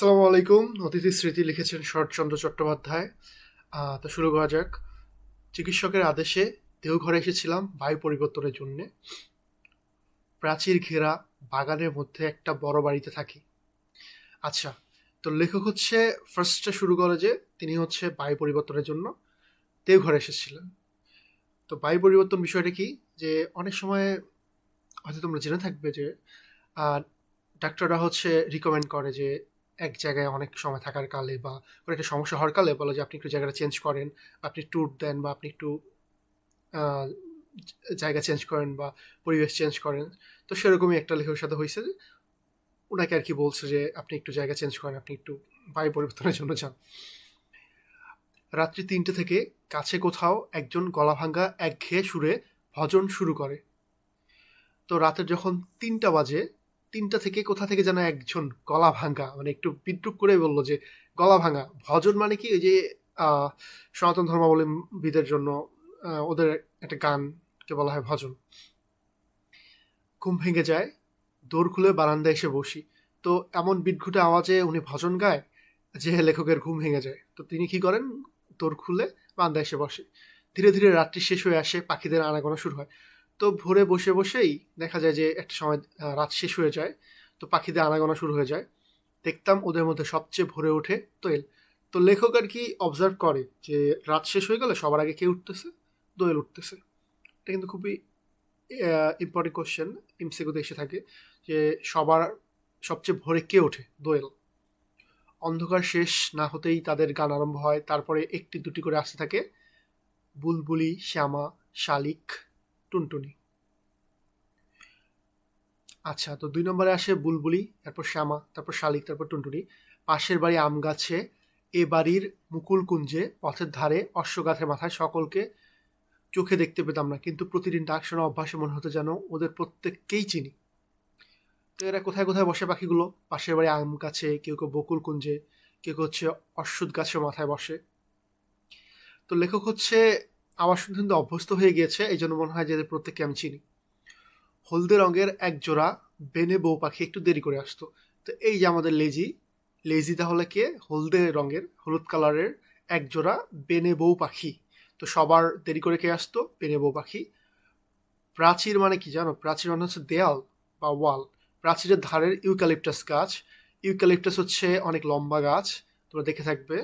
আসসালামু আলাইকুম। অতিথি স্মৃতি লিখেছেন শরৎচন্দ্র চট্টোপাধ্যায়। তো শুরু করা যাক। চিকিৎসকের আদেশে দেওঘরে এসেছিলাম বায়ু পরিবর্তনের জন্যে। প্রাচীর ঘেরা বাগানের মধ্যে একটা বড় বাড়িতে থাকি। আচ্ছা তো লেখক হচ্ছে ফার্স্টে শুরু করে যে তিনি হচ্ছে বায়ু পরিবর্তনের জন্য দেওঘরে এসেছিলেন। তো বায়ু পরিবর্তন বিষয়টা কি? যে অনেক সময় হয়তো তোমরা জেনে থাকবে যে ডাক্তাররা হচ্ছে রিকমেন্ড করে যে এক জায়গায় অনেক সময় থাকার কালে বা কোনো একটা সমস্যা হওয়ার কালে বলে যে আপনি একটু জায়গাটা চেঞ্জ করেন, আপনি ট্যুর দেন বা আপনি একটু জায়গা চেঞ্জ করেন বা পরিবেশ চেঞ্জ করেন, তো সেরকমই একটা লেখকের সাথে হয়েছে যে ওনাকে আর কি বলছে যে আপনি একটু জায়গা চেঞ্জ করেন, আপনি একটু বায়ু পরিবর্তনের জন্য যান। রাত্রি তিনটে থেকে কাছে কোথাও একজন গলা ভাঙ্গা একঘেয়ে সুরে ভজন শুরু করে। তো রাতের যখন তিনটা বাজে তিনটা থেকে কোথা থেকে যেন একজন গলা ভাঙ্গা মানে একটু বিদ্রুপ করে বলল যে, গলা ভাঙা। ভজন মানে কি? ওই যে সনাতন ধর্মাবলম্বীদের জন্য ওদের একটা গানকে বলা হয় ভজন। ঘুম ভেঙে যায় দৌড় খুলে বারান্দায় এসে বসি। তো এমন বিদঘুটে আওয়াজে উনি ভজন গায় যে, লেখকের ঘুম ভেঙে যায়। তো তিনি কি করেন? দৌড় খুলে বারান্দায় এসে বসে। ধীরে ধীরে রাত্রি শেষ হয়ে আসে, পাখিদের আনাগোনা শুরু হয়। তো ভোরে বসে বসেই দেখা যায় যে একটা সময় রাত শেষ হয়ে যায়, তো পাখিদের আনাগোনা শুরু হয়ে যায়। দেখতাম ওদের মধ্যে সবচেয়ে ভরে ওঠে দোয়েল। তো লেখক আর কি অবজার্ভ করে যে রাত শেষ হয়ে গেলে সবার আগে কে উঠতেছে? দোয়েল উঠতেছে। এটা কিন্তু খুবই ইম্পর্টেন্ট কোশ্চেন ইমসিকুতে এসে থাকে যে সবার সবচেয়ে ভোরে কে ওঠে? দোয়েল। অন্ধকার শেষ না হতেই তাদের গান আরম্ভ হয়। তারপরে একটি দুটি করে আসতে থাকে। বুলবুলি, শ্যামা, শালিক। টুনটুনি। আচ্ছা তো দুই নম্বরে আসে বুলবুলি, তারপর শ্যামা, তারপর শালিক, তারপর টুনটুনি। পাশের বাড়ি আম গাছে, এ বাড়ির মুকুল কুঞ্জে, পথের ধারে, অশ্বগাথের মাথায় সকলকে চোখে দেখতে পেতাম না, কিন্তু প্রতিদিন ডাক শোনা অভ্যাসে মনে হতো যেন ওদের প্রত্যেককেই চিনি। তো এরা কোথায় কোথায় বসে পাখিগুলো? পাশের বাড়ি আম গাছে, কেউ কেউ বকুল কুঞ্জে, কেউ কেউ হচ্ছে অশ্বত্থ গাছের মাথায় বসে। তো লেখক হচ্ছে আমার শুনতে শুনতে অভ্যস্ত হয়ে গিয়েছে এই জন্য মনে হয় যে প্রত্যেককে আমি চিনি। হলদে রঙের এক জোড়া বেনে বউ পাখি একটু দেরি করে আসতো। তো এই যে আমাদের লেজি লেজি তাহলে কে? হলদে রঙের, হলুদ কালারের এক জোড়া বেনে বউ পাখি। তো সবার দেরি করে কে আসতো? বেনে বউ পাখি। প্রাচীর মানে কি জানো? প্রাচীর মানে হচ্ছে দেয়াল বা ওয়াল। প্রাচীরের ধারের ইউক্যালিপটাস গাছ। ইউক্যালিপটাস হচ্ছে অনেক লম্বা গাছ, তোমরা দেখে থাকবে।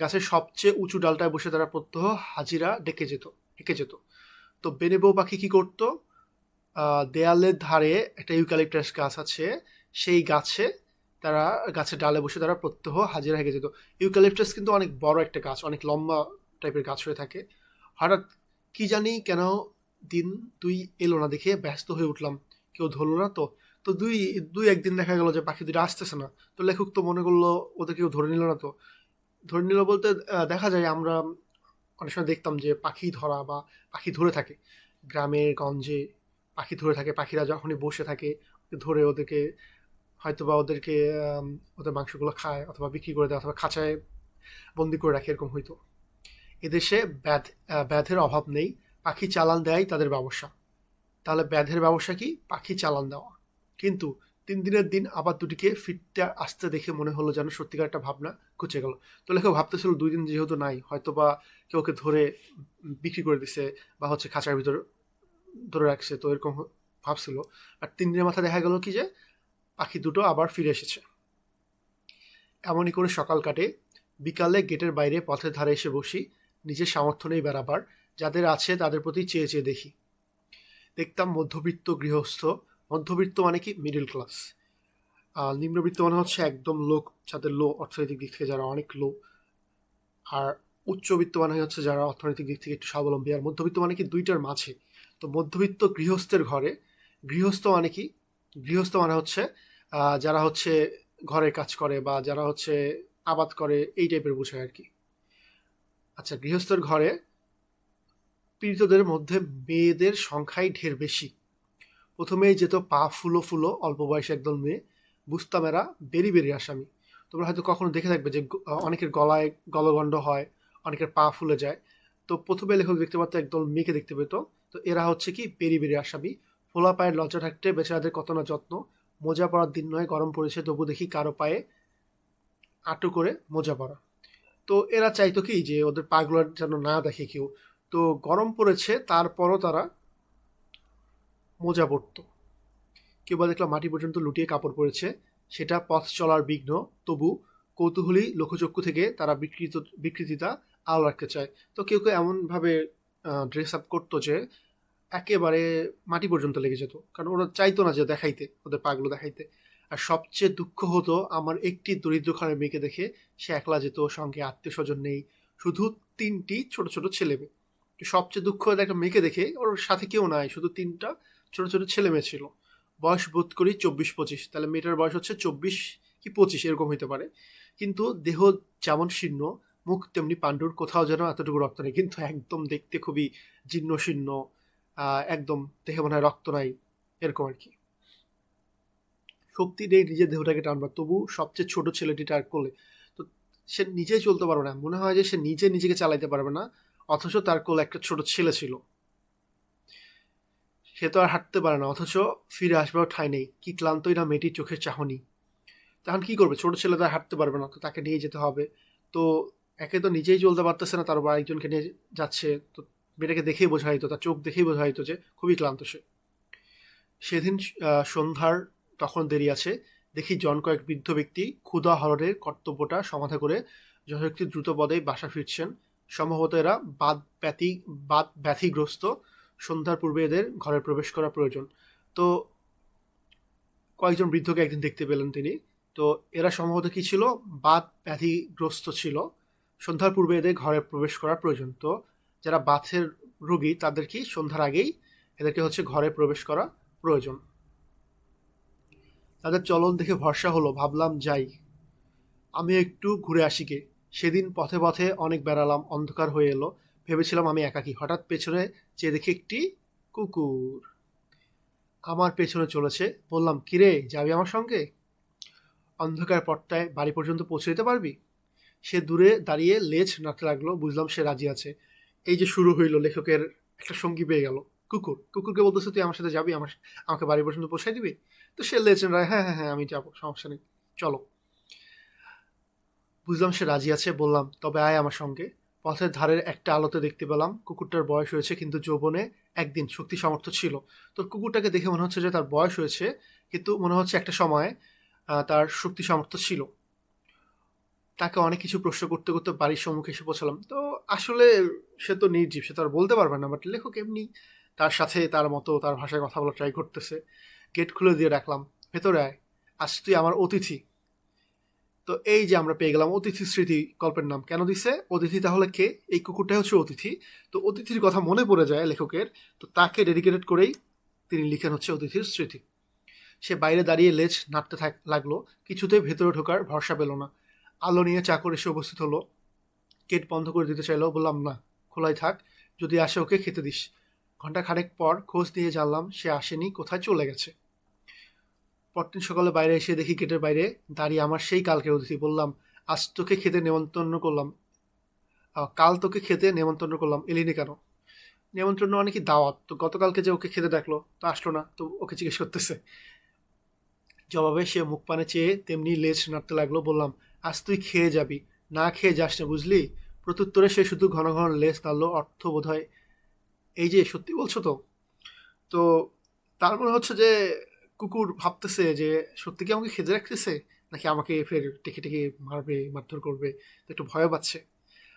গাছের সবচেয়ে উঁচু ডালটায় বসে তারা প্রত্যহ হাজিরা ডেকে যেত ডেকে যেত। তো বেনে বউ পাখি কী করতো? দেয়ালের ধারে একটা ইউক্যালিপটাস গাছ আছে, সেই গাছে তারা, গাছের ডালে বসে তারা প্রত্যহ হাজিরা হেগে যেত। ইউক্যালিপটাস কিন্তু অনেক বড় একটা গাছ, অনেক লম্বা টাইপের গাছ হয়ে থাকে। হঠাৎ কি জানি কেন দিন দুই এলো না দেখে ব্যস্ত হয়ে উঠলাম। কেউ ধরলো না তো। তো দুই দুই একদিন দেখা গেল যে পাখি দুটো আসতেছে না। তো লেখক তো মনে করল ওদের কেউ ধরে নিল না তো। ধরে নিল বলতে দেখা যায় আমরা অনেক সময় দেখতাম যে পাখি ধরা বা পাখি ধরে থাকে। গ্রামে, গঞ্জে পাখি ধরে থাকে, পাখিরা যখনই বসে থাকে, ধরে ওদেরকে হয়তো বা ওদেরকে ওদের মাংসগুলো খায় অথবা বিক্রি করে দেয় অথবা খাঁচায় বন্দি করে রাখে, এরকম হইতো। এদেশে ব্যাধ ব্যাধের অভাব নেই। পাখি চালান দেয় তাদের ব্যবসা। তাহলে ব্যাধের ব্যবসা কি? পাখি চালান দেওয়া। কিন্তু তিন দিনের দিন আবার দুটিকে ফিরতে আসতে দেখে মনে হলো যেন সত্যিকার একটা ভাবনা ঘুচে গেল। তো লেখক ভাবতেছিল দুই দিন যেহেতু নাই হয়তো বা কেউ ধরে বিক্রি করে দিছে বা হচ্ছে খাঁচার ভিতর ধরে রাখছে, তো এরকম ভাবছিল। আর তিন দিনের মাথায় দেখা গেল কি যে, পাখি দুটো আবার ফিরে এসেছে। এমনই করে সকাল কাটে, বিকালে গেটের বাইরে পথের ধারে এসে বসি, নিজের সামর্থ্য নেই বেড়াবার, যাদের আছে তাদের প্রতি চেয়ে চেয়ে দেখি। দেখতাম মধ্যবিত্ত গৃহস্থ, মধ্যবিত্ত মানে কি? মিডল ক্লাস নিম্নবিত্ত মানে হচ্ছে একদম লোক, যাদের লো অর্থনৈতিক দিক থেকে যারা অনেক লো। আর উচ্চবিত্ত মানে হচ্ছে যারা অর্থনৈতিক দিক থেকে একটু স্বাবলম্বী। আর মধ্যবিত্ত মানে কি দুইটার মাঝে। তো মধ্যবিত্ত গৃহস্থের ঘরে, গৃহস্থ মানে কি? গৃহস্থ মানে হচ্ছে যারা হচ্ছে ঘরের কাজ করে বা যারা হচ্ছে আবাদ করে, এই টাইপের বোঝায় আর কি। আচ্ছা গৃহস্থের ঘরে পীড়িতদের মধ্যে মেয়েদের সংখ্যাই ঢের বেশি। প্রথমেই যেত পা ফুলো ফুলো, অল্প বয়সে একদল মেয়ে। বুঝতাম এরা বেরি বেরি আসামি। তোমরা হয়তো কখনো দেখে থাকবে যে অনেকের গলায় গলগণ্ড হয়, অনেকের পা ফুলে যায়। তো প্রথমে লেখক দেখতে পারতো একদল মেয়েকে দেখতে পেতো। তো এরা হচ্ছে কি বেরি বেরি আসামি। ফোলা পায়ের লজ্জা থাকতে বেচারাদের কত না যত্ন। মোজা পড়ার দিন নয়, গরম পড়েছে, তবু দেখি কারও পায়ে আটো করে মোজা পড়া তো এরা চাইতো কি যে ওদের পাগুলো যেন না দেখে কেউ। তো গরম পড়েছে, তারপরও তারা মোজা পরতো। কেউ বা দেখলাম মাটি পর্যন্ত লুটিয়ে কাপড় পরেছে। সেটা পথ চলার বিঘ্ন। তবু কৌতূহলী লোকচক্ষু থেকে তারা বিকৃত বিকৃতিতা আলো রাখতে চায়। তো কেউ কেউ এমনভাবে ড্রেস আপ করতো যে একেবারে মাটি পর্যন্ত লেগে যেত। কারণ ওরা চাইতো না যে দেখাইতে, ওদের পাগুলো দেখাইতে। আর সবচেয়ে দুঃখ হতো, আমার একটি দরিদ্র খানের মেয়েকে দেখে সে একলা যেত, সঙ্গে আত্মীয় স্বজন নেই, শুধু তিনটি ছোট ছোট ছেলে মেয়ে সবচেয়ে দুঃখ একটা মেয়েকে দেখে ওর সাথে কেউ নাই, শুধু তিনটা ছোট ছোট ছেলে মেয়ে ছিল। বয়স বোধ করি চব্বিশ পঁচিশ। তাহলে মেয়েটার বয়স হচ্ছে চব্বিশ কি পঁচিশ, এরকম হইতে পারে। কিন্তু দেহ যেমন শীর্ণ, মুখ তেমনি পাণ্ডুর, কোথাও যেন এতটুকু রক্ত নেই। কিন্তু একদম দেখতে খুবই জীর্ণ শীর্ণ একদম দেহে মনে হয় রক্ত নাই, এরকম আর কি। শক্তি নেই নিজের দেহটাকে টানবার। তবু সবচেয়ে ছোট ছেলেটি টার করলে তো সে নিজেই চলতে পারবে না। মনে হয় যে সে নিজে নিজেকে চালাইতে পারবে না। অথচ তার কোলে একটা ছোট ছেলে ছিল। সে তো আর হাঁটতে পারে না, অথচ ফিরে আসবেও ঠাঁই নেই। কি ক্লান্তই না মেয়েটির চোখের চাহনি। তখন কি করবে? ছোট ছেলে তো আর হাঁটতে পারবে না, তো তাকে নিয়ে যেতে হবে। তো একে তো নিজেই চলতে পারতেছে না, তার উপর আরেকজনকে নিয়ে যাচ্ছে। তো মেয়েটাকে দেখেই বোঝা হইতো তার চোখ দেখেই বোঝা হইতো যে খুবই ক্লান্ত সে। সেদিন সন্ধ্যার তখন দেরি আছে। দেখি জন কয়েক বৃদ্ধ ব্যক্তি ক্ষুধা হরণের কর্তব্যটা সমাধা করে যথাযথ দ্রুত পদে বাসা ফিরছেন। সম্ভবত এরা বাদ ব্যথি বাদ ব্যথিগ্রস্ত সন্ধ্যার পূর্বে এদের ঘরে প্রবেশ করা প্রয়োজন। তো কয়েকজন বৃদ্ধকে একদিন দেখতে পেলেন তিনি। তো এরা সম্ভবত কি ছিল? বাত ব্যাধিগ্রস্ত ছিল। সন্ধ্যার পূর্বে এদের ঘরে প্রবেশ করা প্রয়োজন। তো যারা বাথের রোগী, তাদের কি সন্ধ্যার আগেই এদেরকে হচ্ছে ঘরে প্রবেশ করা প্রয়োজন? তাদের চলন দেখে ভরসা হলো, ভাবলাম যাই। আমি একটু ঘুরে আসি কে সেদিন পথে পথে অনেক বেড়ালাম, অন্ধকার হয়ে এলো। ভেবেছিলাম আমি একাকি। হঠাৎ পেছনে চেয়ে দেখি একটি কুকুর। আমার পেছনে চলেছে। বললাম, কিরে, যাবি আমার সঙ্গে? অন্ধকার পট্টায় বাড়ি পর্যন্ত পৌঁছে দিতে পারবি? সে দূরে দাঁড়িয়ে লেজ নাড়তে লাগল। বুঝলাম সে রাজি আছে। এই যে শুরু হইল, লেখকের একটা সঙ্গী পেয়ে গেল। কুকুর, কুকুরকে বলতেছে তুই আমার সাথে যাবি? আমার আমাকে বাড়ি পর্যন্ত পৌঁছাই দিবি? তো সে লেজ নাড়ায় হ্যাঁ হ্যাঁ হ্যাঁ আমি যাব, সমস্যা নেই, চলো। বুঝলাম সে রাজি আছে। বললাম, তবে আয় আমার সঙ্গে। পথের ধারের একটা আলোতে দেখতে পেলাম। কুকুরটার বয়স হয়েছে কিন্তু যৌবনে একদিন শক্তি সামর্থ্য ছিল। তো কুকুরটাকে দেখে মনে হচ্ছে যে তার বয়স হয়েছে, কিন্তু মনে হচ্ছে একটা সময়ে তার শক্তি সামর্থ্য ছিল। তাকে অনেক কিছু প্রশ্ন করতে করতে বাড়ির সম্মুখে এসে পৌঁছালাম। তো আসলে সে তো নির্জীব, সে তো আর বলতে পারবে না বাট লেখক এমনি তার সাথে তার মতো তার ভাষায় কথা বলা ট্রাই করতেছে। গেট খুলে দিয়ে রাখলাম। ভেতরে আয়, আজ তুই আমার অতিথি। তো এই যে আমরা পেয়ে গেলাম অতিথি স্মৃতি গল্পের নাম কেন দিছে? অতিথি তাহলে কে? এই কুকুরটাই হচ্ছে অতিথি। তো অতিথির কথা মনে পড়ে যায় লেখকের। তো তাকে ডেডিকেটেড করেই তিনি লিখেন হচ্ছে অতিথির স্মৃতি। সে বাইরে দাঁড়িয়ে লেজ নাড়তে থাক লাগল। কিছুতেই ভেতরে ঢোকার ভরসা পেল না। আলো নিয়ে চাকর এসে উপস্থিত হলো। গেট বন্ধ করে দিতে চাইলো বললাম, না, খোলাই থাক। যদি আসে ওকে খেতে দিস। ঘণ্টা খানেক পর খোঁজ দিয়ে জানলাম সে আসেনি, কোথায় চলে গেছে? পরদিন সকালে বাইরে এসে দেখি গেটের বাইরে দাঁড়িয়ে আমার সেই কালকে অতিথি বললাম, আজ তোকে খেতে নেমন্তন্ন করলাম। কাল তোকে খেতে নেমন্তন্ন করলাম। এলিনি কেন? নেমন্ত্রণ অনেকই মানে দাওয়াত? তো গতকালকে যে ওকে খেতে দেখল তো আসলো না, তো ওকে জিজ্ঞেস করতেছে। জবাবে সে মুখ পানে চেয়ে তেমনি লেজ নাড়তে লাগল। বললাম, আজ তুই খেয়ে যাবি, না খেয়ে যাস না, বুঝলি? প্রত্যুত্তরে সে শুধু ঘন ঘন লেজ নাড়লো, অর্থ বোধ হয় এই যে, সত্যি বলছো তো? তো তার মনে হচ্ছে যে কুকুর ভাবতেছে যে, সত্যি কি আমাকে খেতে রাখতেছে? নাকি আমাকে ফের টেকে টেকে মারবে, মারধর করবে? তো একটু ভয় পাচ্ছে।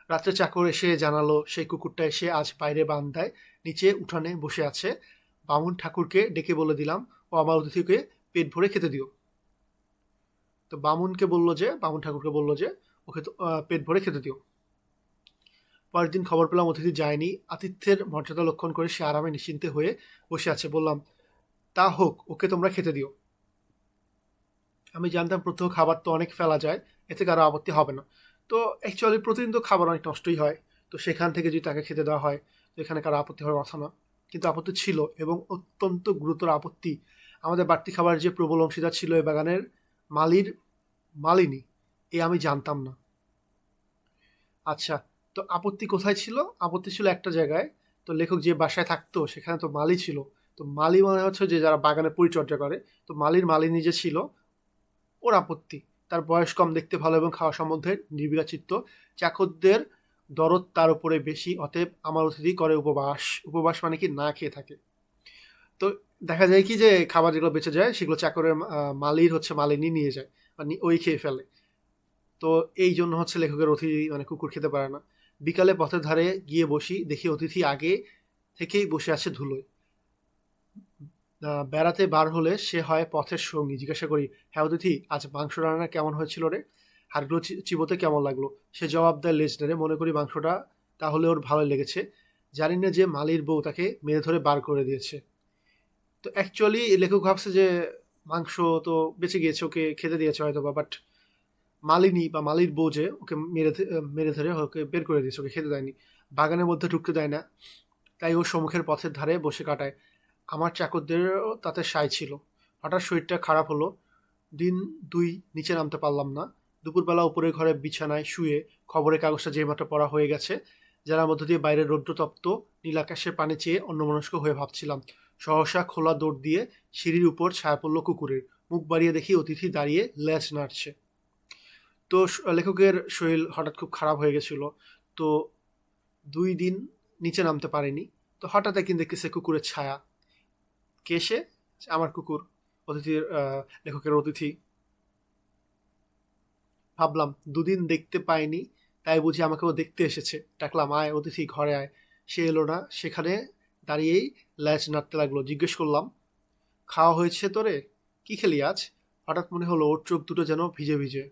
রাত্রে চাকর এসে জানালো, সেই কুকুরটা এসে আজ বাইরে বান্ধায় নিচে উঠানে বসে আছে। বামুন ঠাকুরকে ডেকে বলে দিলাম, ও আমার অতিথিকে পেট ভরে খেতে দিও। তো বামুনকে বলল যে, বামুন ঠাকুরকে বলল যে, ওকে পেট ভরে খেতে দিও। পরের দিন খবর পেলাম অতিথি যায়নি। আতিথ্যের মর্যাদা লক্ষণ করে সে আরামে নিশ্চিন্তে হয়ে বসে আছে। বললাম তা হোক, ওকে তোমরা খেতে দিও। আমি জানতাম প্রত্যহ খাবার তো অনেক ফেলা যায়, এতে কারও আপত্তি হবে না। তো অ্যাকচুয়ালি প্রতিদিন তো খাবার অনেক নষ্টই হয়। তো সেখান থেকে যদি তাকে খেতে দেওয়া হয়, তো এখানে কারও আপত্তি হওয়ার কথা না। কিন্তু আপত্তি ছিল এবং অত্যন্ত গুরুতর আপত্তি। আমাদের বাড়তি খাবার যে প্রবল অংশীদার ছিল এই বাগানের মালির মালিনী, এ আমি জানতাম না। আচ্ছা তো আপত্তি কোথায় ছিল? আপত্তি ছিল একটা জায়গায়। তো লেখক যে বাসায় থাকতো, সেখানে তো মালি ছিল। তো মালি মনে হচ্ছে যে যারা বাগানে পরিচর্যা করে, তো মালির মালিনী যে ছিল, ওর আপত্তি। তার বয়স কম, দেখতে ভালো এবং খাওয়া সম্বন্ধে নির্বিকার চিত্ত। চাকরদের দরদ তার উপরে বেশি, অতএব আমার অতিথি করে উপবাস। উপবাস মানে কি? না খেয়ে থাকে। তো দেখা যায় কি যে খাবার যেগুলো বেঁচে যায়, সেগুলো চাকরের মালির হচ্ছে মালিনী নিয়ে যায় মানে ওই খেয়ে ফেলে। তো এই জন্য হচ্ছে লেখকের অতিথি মানে কুকুর খেতে পারে না। বিকালে পথের ধারে গিয়ে বসি, দেখি অতিথি আগে থেকেই বসে আছে ধুলোয়। বেড়াতে বার হলে সে হয় পথের সঙ্গী। জিজ্ঞাসা করি হ্যাঁ অতিথি, আজ মাংস রান্না কেমন হয়েছিল রে? হাড়গুলো চিবোতে কেমন লাগল? সে জবাব দেয়, লেজ নেড়ে মনে করি মাংসটা তাহলে ওর ভালো লেগেছে। জানি না যে মালির বউ তাকে মেরে ধরে বার করে দিয়েছে। তো অ্যাকচুয়ালি লেখক ভাবছে যে মাংস তো বেঁচে গিয়েছে, ওকে খেতে দিয়েছে হয়তো বা বাট মালিনী বা মালির বউ যে ওকে মেরে মেরে ধরে ওকে বের করে দিয়েছে, ওকে খেতে দেয়নি। বাগানের মধ্যে ঢুকতে দেয় না। তাই ও সম্মুখের পথের ধারে বসে কাটায়। আমার চাকরদেরও তাতে সায় ছিল। হঠাৎ শরীরটা খারাপ হলো। দিন দুই নিচে নামতে পারলাম না। দুপুরবেলা উপরের ঘরে বিছানায় শুয়ে খবরের কাগজটা যে মাত্র পড়া হয়ে গেছে যারা মধ্য দিয়ে বাইরের রৌদ্রতপ্ত নীলাকাশের পানি চেয়ে অন্যমনস্ক হয়ে ভাবছিলাম। সহসা খোলা দৌড় দিয়ে সিঁড়ির উপর ছায়া পড়ল কুকুরের। মুখ বাড়িয়ে দেখি অতিথি দাঁড়িয়ে ল্যাচ নাড়ছে। তো লেখকের শরীর হঠাৎ খুব খারাপ হয়ে গেছিল। তো দুই দিন নিচে নামতে পারেনি। তো হঠাৎ একদিন দেখতেছে কুকুরের ছায়া। কে সে আমার কুকুর, অতিথির লেখকের অতিথি। ভাবলাম, দুদিন দেখতে পাইনি, তাই বুঝি আমাকেও দেখতে এসেছে। ডাকলাম, আয়, অতিথি ঘরে আয়। সে এলো না, সেখানে দাঁড়িয়েই ল্যাচ নাড়তে লাগল। জিজ্ঞেস করলাম, খাওয়া হয়েছে তোরে? কি খেলি আজ? হঠাৎ মনে হলো, ওর চোখ দুটো যেন ভিজে ভিজে।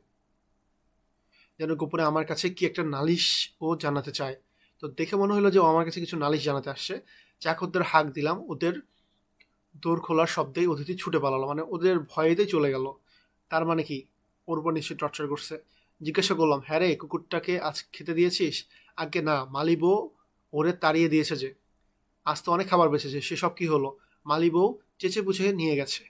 যেন গোপনে আমার কাছে কি একটা নালিশ ও জানাতে চায়। তো দেখে মনে হলো যে ও আমার কাছে কিছু নালিশ জানাতে আসছে। চাকরদের হাঁক দিলাম, ওদের দোর খোলার শব্দেই অতিথি ছুটে পালালো মানে ওদের ভয়েতেই চলে গেল। তার মানে কি? ওর উপর নিশ্চয়ই টর্চার করছে। জিজ্ঞাসা করলাম হ্যাঁ রে, কুকুরটাকে আজ খেতে দিয়েছিস? আগে, না, মালিবো ওরে তাড়িয়ে দিয়েছে যে, আজ তো অনেক খাবার বেঁচেছে, সেসব কি হলো? মালিবো চেঁচে পুছে নিয়ে গেছে।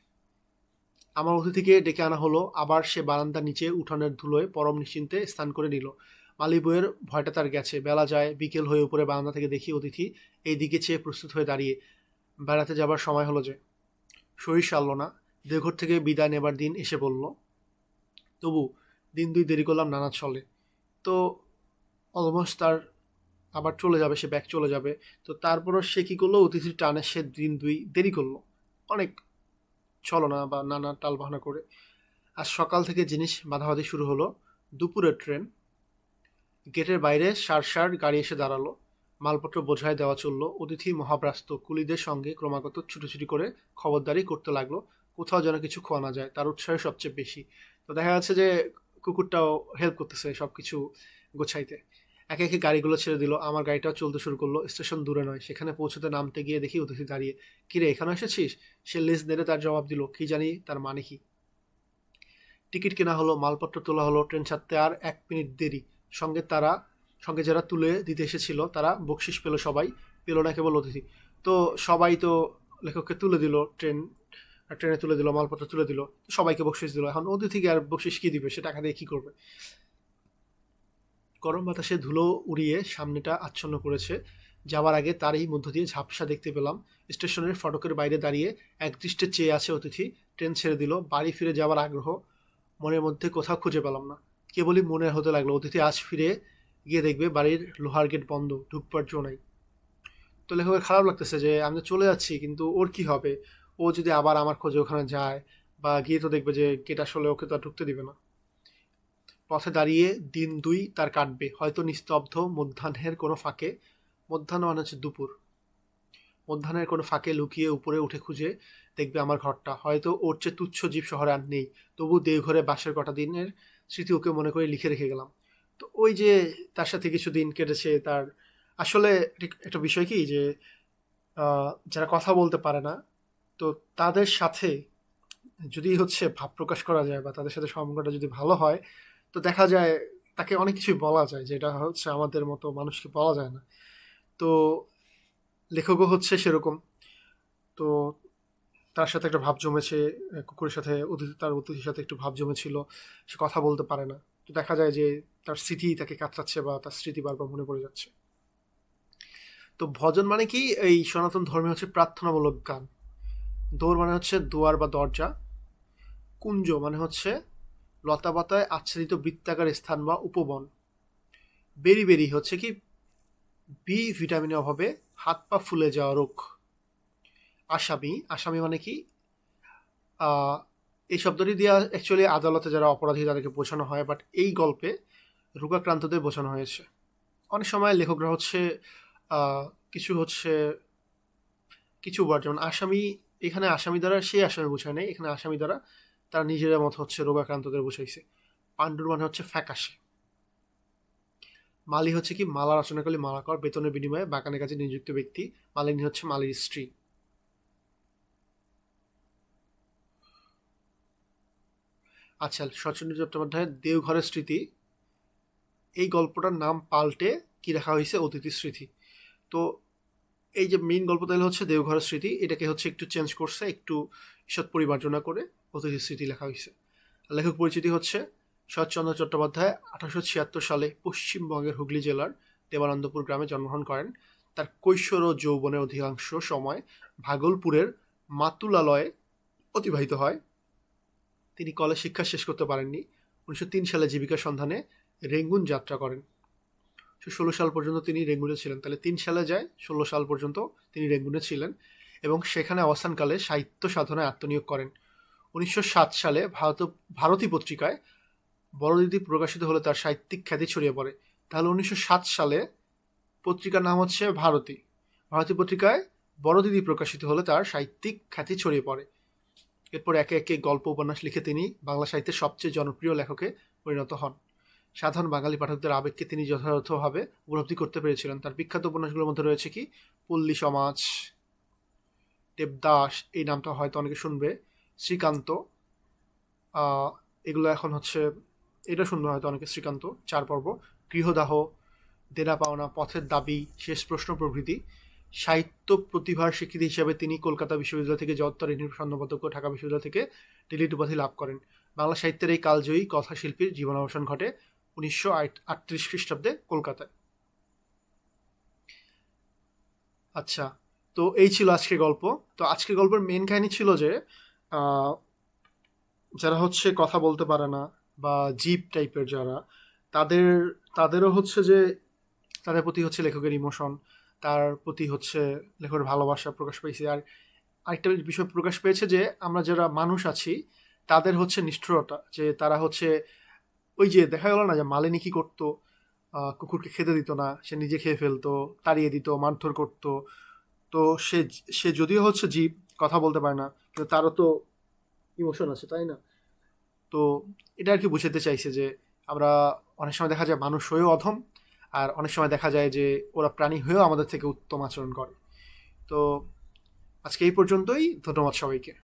আমার অতিথিকে ডেকে আনা হলো, আবার সে বারান্দার নিচে উঠানের ধুলোয় পরম নিশ্চিন্তে স্থান করে নিল। মালিবুয়ের ভয়টা তার গেছে। বেলা যায়, বিকেল হয়ে উপরে বারান্দা থেকে দেখি অতিথি এই দিকে চেয়ে প্রস্তুত হয়ে দাঁড়িয়ে। বেড়াতে যাবার সময় হলো যে, শরীর সারল না দেওঘর থেকে বিদায় নেবার দিন এসে বলল তবু দিন দুই দেরি করলাম, নানা ছলে। তো অলমোস্ট তার আবার চলে যাবে, সে ব্যাক চলে যাবে। তো তারপরও সে কী করল? অতিথির টানে সে দিন দুই দেরি করল। অনেক ছলনা বা নানা টালবাহানা করে। আর সকাল থেকে জিনিস বাধাবাধি শুরু হলো। দুপুরের ট্রেন গেটের বাইরে সার সার গাড়ি এসে দাঁড়াল। মালপত্র বোঝায় দেওয়া চলল, অতিথি মহাব্রাস্ত কুলিদের সঙ্গে ক্রমাগত ছুটোছুটি করে খবরদারি করতে লাগল, কোথাও যেন কিছু খোয়া না যায়, তার উৎসাহ সবচেয়ে বেশি। তো দেখা যাচ্ছে যে কুকুরটাও হেল্প করতেছে সব কিছু গোছাইতে। একে একে গাড়িগুলো ছেড়ে দিল, আমার গাড়িটাও চলতে শুরু করল, স্টেশন দূরে নয়, সেখানে পৌঁছতে নামতে গিয়ে দেখি অতিথি দাঁড়িয়ে, কিরে, এখানে এসেছিস? সে লেজ নেড়ে তার জবাব দিল, কি জানি, তার মানে কি? টিকিট কেনা হলো, মালপত্র তোলা হলো, ট্রেন ছাড়তে আর এক মিনিট দেরি, সঙ্গে তারা সঙ্গে যারা তুলে দিতে এসেছিল, তারা বকশিস পেল সবাই, পেল না কেবল অতিথি। তো সবাই তো লেখককে তুলে দিল, ট্রেন, ট্রেনে তুলে দিল, মালপত্র তুলে দিল সবাইকে বকশিস দিল। এখন অতিথিকে আর বকশিস কি দিবে, সে টাকা দিয়ে কি করবে? গরম বাতাসে ধুলো উড়িয়ে সামনেটা আচ্ছন্ন করেছে। যাওয়ার আগে তারই মধ্য দিয়ে ঝাপসা দেখতে পেলাম। স্টেশনের ফটকের বাইরে দাঁড়িয়ে একদৃষ্টে চেয়ে আছে অতিথি। ট্রেন ছেড়ে দিল, বাড়ি ফিরে যাওয়ার আগ্রহ মনের মধ্যে কোথাও খুঁজে পেলাম না। কেবলই মনে হতে লাগল, অতিথি আজ ফিরে গিয়ে দেখবে বাড়ির লোহার গেট বন্ধ, ঢুকবার জো নাই। তো লেখকের খারাপ লাগতেছে যে, আমি চলে যাচ্ছি, কিন্তু ওর কি হবে? ও যদি আবার আমার খোঁজে ওখানে যায়, বা গিয়ে তো দেখবে যে গেট আসলে ওকে তো আর ঢুকতে দিবে না। পথে দাঁড়িয়ে দিন দুই তার কাটবে। হয়তো নিস্তব্ধ মধ্যাহ্নের কোনো ফাঁকে। মধ্যাহ্ন মানে হচ্ছে দুপুর। মধ্যাহ্নের কোনো ফাঁকে লুকিয়ে উপরে উঠে খুঁজে দেখবে আমার ঘরটা। হয়তো ওর চেয়ে তুচ্ছ জীব শহরে আর নেই। তবু দেওঘরে বাসের কটা দিনের স্মৃতি ওকে মনে করে লিখে রেখে গেলাম। তো ওই যে তার সাথে কিছু দিন কেটেছে তার, আসলে একটা বিষয় কি যে যারা কথা বলতে পারে না, তো তাদের সাথে যদি হচ্ছে ভাব প্রকাশ করা যায় বা তাদের সাথে সম্পর্কটা যদি ভালো হয়, তো দেখা যায় তাকে অনেক কিছুই বলা যায় যেটা হচ্ছে আমাদের মতো মানুষকে বলা যায় না। তো লেখকও হচ্ছে সেরকম। তো তার সাথে একটা ভাব জমেছে, কুকুরের সাথে অতিথি তার অতিথির সাথে একটু ভাব জমেছিল, সে কথা বলতে পারে না। তো দেখা যায় যে তার স্মৃতি তাকে কাতরাচ্ছে বা তার স্মৃতি বারবার মনে পড়ে যাচ্ছে। তো ভজন মানে কি? এই সনাতন ধর্মে হচ্ছে প্রার্থনামূলক গান। দৌড় মানে হচ্ছে দুয়ার বা দরজা। কুঞ্জ মানে হচ্ছে লতাপাতায় আচ্ছাদিত বৃত্তাকার স্থান বা উপবন। বেরি বেরি হচ্ছে কি? বি ভিটামিনের অভাবে হাত পা ফুলে যাওয়া রোগ। আসামি আসামি মানে কি? এই শব্দটি দিয়ে অ্যাকচুয়ালি আদালতে যারা অপরাধী তাদেরকে বোঝানো হয় বাট এই গল্পে রোগাক্রান্তদের বোঝানো হয়েছে। অনেক সময় লেখকরা হচ্ছে কিছু হচ্ছে, কিছু ওয়ার্ড যেমন আসামি, এখানে আসামি দ্বারা সেই আসামি বোঝায় নাই, এখানে আসামি দ্বারা তারা নিজেরা মতো হচ্ছে রোগাক্রান্তদের বোঝাইছে। পাণ্ডুর মানে হচ্ছে ফ্যাকাশে। মালি হচ্ছে কি, মালা রচনা করলে মালাকর বেতনের বিনিময়ে বাগানের কাছে নিযুক্ত ব্যক্তি, মালিনী হচ্ছে মালির স্ত্রী। আচ্ছা শচীন্দ্র চট্টোপাধ্যায়ের দেওঘরের স্মৃতি। এই গল্পটার নাম পাল্টে কি রাখা হয়েছে অতিথি স্মৃতি? তো এই যে মেইন গল্প তাহলে হচ্ছে দেওঘরের স্মৃতি, এটাকে হচ্ছে একটু চেঞ্জ করছে, একটু ঈষৎ পরিমার্জনা করে অতিথি স্মৃতি লেখা হয়েছে। লেখক পরিচিতি হচ্ছে শরৎচন্দ্র চট্টোপাধ্যায়, আঠারোশো ছিয়াত্তর সালে পশ্চিমবঙ্গের হুগলি জেলার দেবানন্দপুর গ্রামে জন্মগ্রহণ করেন। তার কৈশোর ও যৌবনের অধিকাংশ সময় ভাগলপুরের মাতুলালয়ে অতিবাহিত হয়। তিনি কলেজ শিক্ষা শেষ করতে পারেননি। উনিশশো তিন সালে জীবিকার সন্ধানে রেঙ্গুন যাত্রা করেন। ষোলো সাল পর্যন্ত তিনি রেঙ্গুনে ছিলেন। তাহলে তিন সালে যায়, ষোলো সাল পর্যন্ত তিনি রেঙ্গুনে ছিলেন এবং সেখানে অবস্থানকালে সাহিত্য সাধনায় আত্মনিয়োগ করেন। উনিশশো সাত সালে ভারত, ভারতী পত্রিকায় বড়দিদি প্রকাশিত হলে তার সাহিত্যিক খ্যাতি ছড়িয়ে পড়ে। তাহলে উনিশশো সাত সালে পত্রিকার নাম হচ্ছে ভারতী। ভারতী পত্রিকায় বড়দিদি প্রকাশিত হলে তার সাহিত্যিক খ্যাতি ছড়িয়ে পড়ে। এরপর একে একে গল্প উপন্যাস লিখে তিনি বাংলা সাহিত্যের সবচেয়ে জনপ্রিয় লেখকে পরিণত হন। সাধারণ বাঙালি পাঠকদের আবেগকে তিনি যথাযথভাবে উপলব্ধি করতে পেরেছিলেন। তার বিখ্যাত উপন্যাসগুলোর মধ্যে রয়েছে কি? পল্লী সমাজ, দেবদাস, এই নামটা হয়তো অনেকে শুনবে, শ্রীকান্ত এগুলো এখন হচ্ছে, এটা শুনবে হয়তো অনেকে, শ্রীকান্ত, চার পর্ব, গৃহদাহ, দেনা পাওনা, পথের দাবি, শেষ প্রশ্ন প্রভৃতি। সাহিত্য প্রতিভার স্বীকৃতি হিসাবে তিনি কলকাতা বিশ্ববিদ্যালয় থেকে জগত্তরিণীর স্বর্ণপদক ঢাকা বিশ্ববিদ্যালয় থেকে ডিলিট উপাধি লাভ করেন। বাংলা সাহিত্যের এই কালজয়ী কথাশিল্পীর জীবনাবসান ঘটে উনিশশো আটত্রিশ খ্রিস্টাব্দে কলকাতায়। আচ্ছা তো এই ছিল আজকের গল্প। তো আজকের গল্পের মেন কাহিনী ছিল যে যারা হচ্ছে কথা বলতে পারে না বা জিপ টাইপের যারা, তাদের, তাদেরও হচ্ছে যে, তাদের প্রতি হচ্ছে লেখকের ইমোশন তার প্রতি হচ্ছে লেখকের ভালোবাসা প্রকাশ পেয়েছে। আর আরেকটা বিষয় প্রকাশ পেয়েছে যে, আমরা যারা মানুষ আছি, তাদের হচ্ছে নিষ্ঠুরতা, যে তারা হচ্ছে ওই যে দেখা গেল না যে মালিনী কি করতো? কুকুরকে খেতে দিত না, সে নিজে খেয়ে ফেলতো, তাড়িয়ে দিত, মারধর করতো। তো সে সে যদিও হচ্ছে জীব, কথা বলতে পারে না, কিন্তু তারও তো ইমোশন আছে, তাই না? তো এটা আর কি বুঝাতে চাইছে যে, আমরা অনেক সময় দেখা যায় মানুষ হয়েও অধম আর অনেক সময় দেখা যায় যে ওরা প্রাণী হয়েও আমাদের থেকে উত্তম আচরণ করে। তো আজকে এই পর্যন্তই, ধন্যবাদ সবাইকে।